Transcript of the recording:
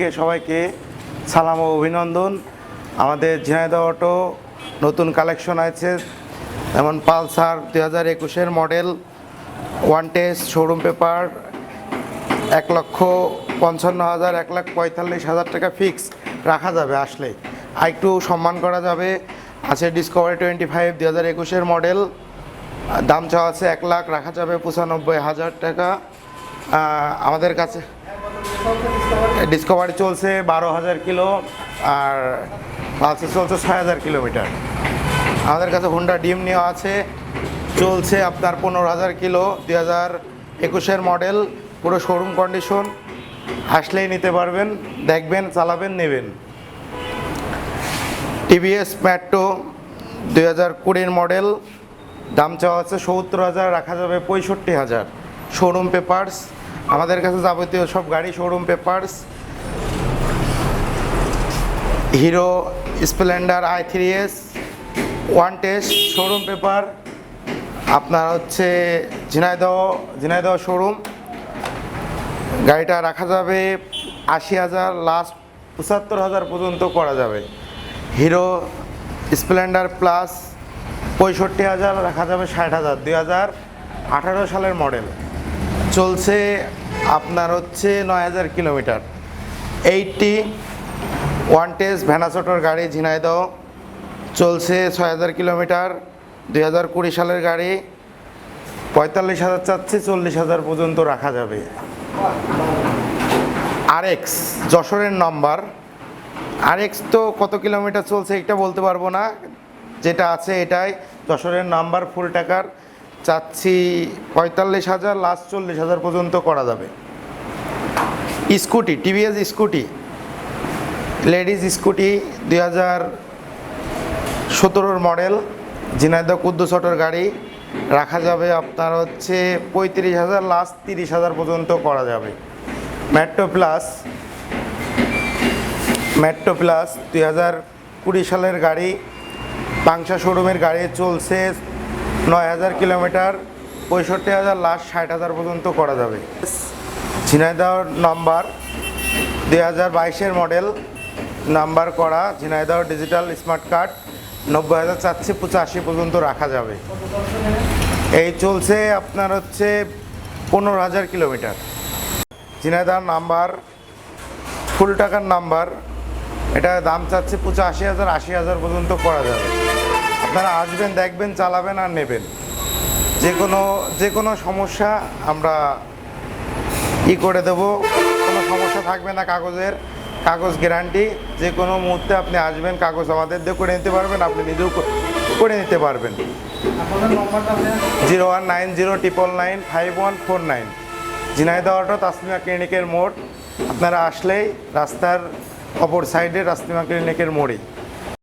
কে সবাইকে সালাম ও অভিনন্দন। আমাদের ঝিনাইদহ অটো নতুন কালেকশন আছে, যেমন পালসার দুই হাজার একুশের model, one test showroom paper, এক লক্ষ পঞ্চান্ন হাজার, এক লাখ পঁয়তাল্লিশ হাজার টাকা ফিক্স রাখা যাবে আসলে। আর একটু সম্মান করা যাবে, আছে ডিসকভারি টোয়েন্টি ফাইভ দুই হাজার একুশের মডেল, দাম চাওয়া আছে এক লাখ, রাখা যাবে পঁচানব্বই হাজার টাকা। আমাদের কাছে ডিসকভারি চলছে বারো হাজার কিলো আর পালসার চলছে ছয় হাজার কিলোমিটার। আমাদের কাছে হোন্ডা ডিম নেওয়া আছে। চলছে আপনার পনেরো হাজার কিলো, দুই হাজার একুশের মডেল পুরো শোরুম কন্ডিশন আসলেই নিতে পারবেন, দেখবেন, চালাবেন, নেবেন। টিভিএস ম্যাট্রো দুই হাজার কুড়ির মডেল দাম চাওয়া আছে সত্তর হাজার, রাখা যাবে পঁয়ষট্টি হাজার। শোরুম পেপার্স আমাদের কাছে যাবতীয় সব গাড়ি showroom papers Hero splendor I three S one test showroom paper আপনার হচ্ছে ঝিনাইদহ ঝিনাইদহ শোরুম গাড়িটা রাখা যাবে আশি হাজার লাস্ট পঁচাত্তর হাজার পর্যন্ত করা যাবে। হিরো স্প্লেন্ডার প্লাস পঁয়ষট্টি হাজার, রাখা যাবে ষাট হাজার, দুই হাজার আঠারো সালের মডেল চলছে আপনার হচ্ছে নয় হাজার কিলোমিটার। এইটটি ওয়ান টেস্ট ভ্যানাসোটোর গাড়ি ঝিনাইদহ। চলছে ছয় হাজার কিলোমিটার, দুই হাজার কুড়ি সালের গাড়ি। পঁয়তাল্লিশ হাজার চাচ্ছে, চল্লিশ হাজার পর্যন্ত রাখা যাবে। আরএক্স, যশোরের নাম্বার। আরএক্স তো কত কিলোমিটার চলছে এটা বলতে পারব না। যেটা আছে এটাই, যশোরের নাম্বার ফুল টাকার। চাচ্ছি পঁয়তাল্লিশ হাজার লাস্ট চল্লিশ হাজার পর্যন্ত করা যাবে। Scooty TVS scooty, ladies scooty, দুই হাজার সতেরোর মডেল, ঝিনাইদহ কুদ্দুস অটোর গাড়ি। রাখা যাবে আপনার হচ্ছে পঁয়ত্রিশ হাজার লাস্ট তিরিশ হাজার পর্যন্ত করা যাবে। মেট্রো প্লাস মেট্রো প্লাস দুই হাজার কুড়ি সালের গাড়ি পাংশা শোরুমের গাড়ি চলছে নয় হাজার কিলোমিটার, পঁয়ষট্টি হাজার লাস্ট ষাট হাজার পর্যন্ত করা যাবে। ঝিনাইদহ নাম্বার দুই হাজার বাইশের মডেল নাম্বার করা, ঝিনাইদহ ডিজিটাল স্মার্ট কার্ড, নব্বই হাজার চারশো পঁচাশি পর্যন্ত রাখা যাবে। এই চলছে আপনার হচ্ছে পনেরো হাজার কিলোমিটার। ঝিনাইদহ নাম্বার ফুল টাকার নাম্বার, এটা দাম চাচ্ছে পঁচাশি হাজার, আশি হাজার পর্যন্ত করা যাবে। আপনারা আসবেন দেখবেন চালাবেন আর নেবেন। যে কোনো যে কোনো সমস্যা আমরা ই করে দেব। কোনো সমস্যা থাকবে না কাগজের কাগজ গ্যারান্টি। যে কোনো মুহূর্তে আপনি আসবেন কাগজ আমাদের দিয়ে করে নিতে পারবেন আপনি নিজেও কর- নিতে পারবেন। Zero one nine zero triple nine five one four nine. Jhenaidah auto Taslima ক্লিনিকের মোড়। আপনারা আসলেই রাস্তার অপর সাইডে তাসলিমা ক্লিনিকের মোড়েই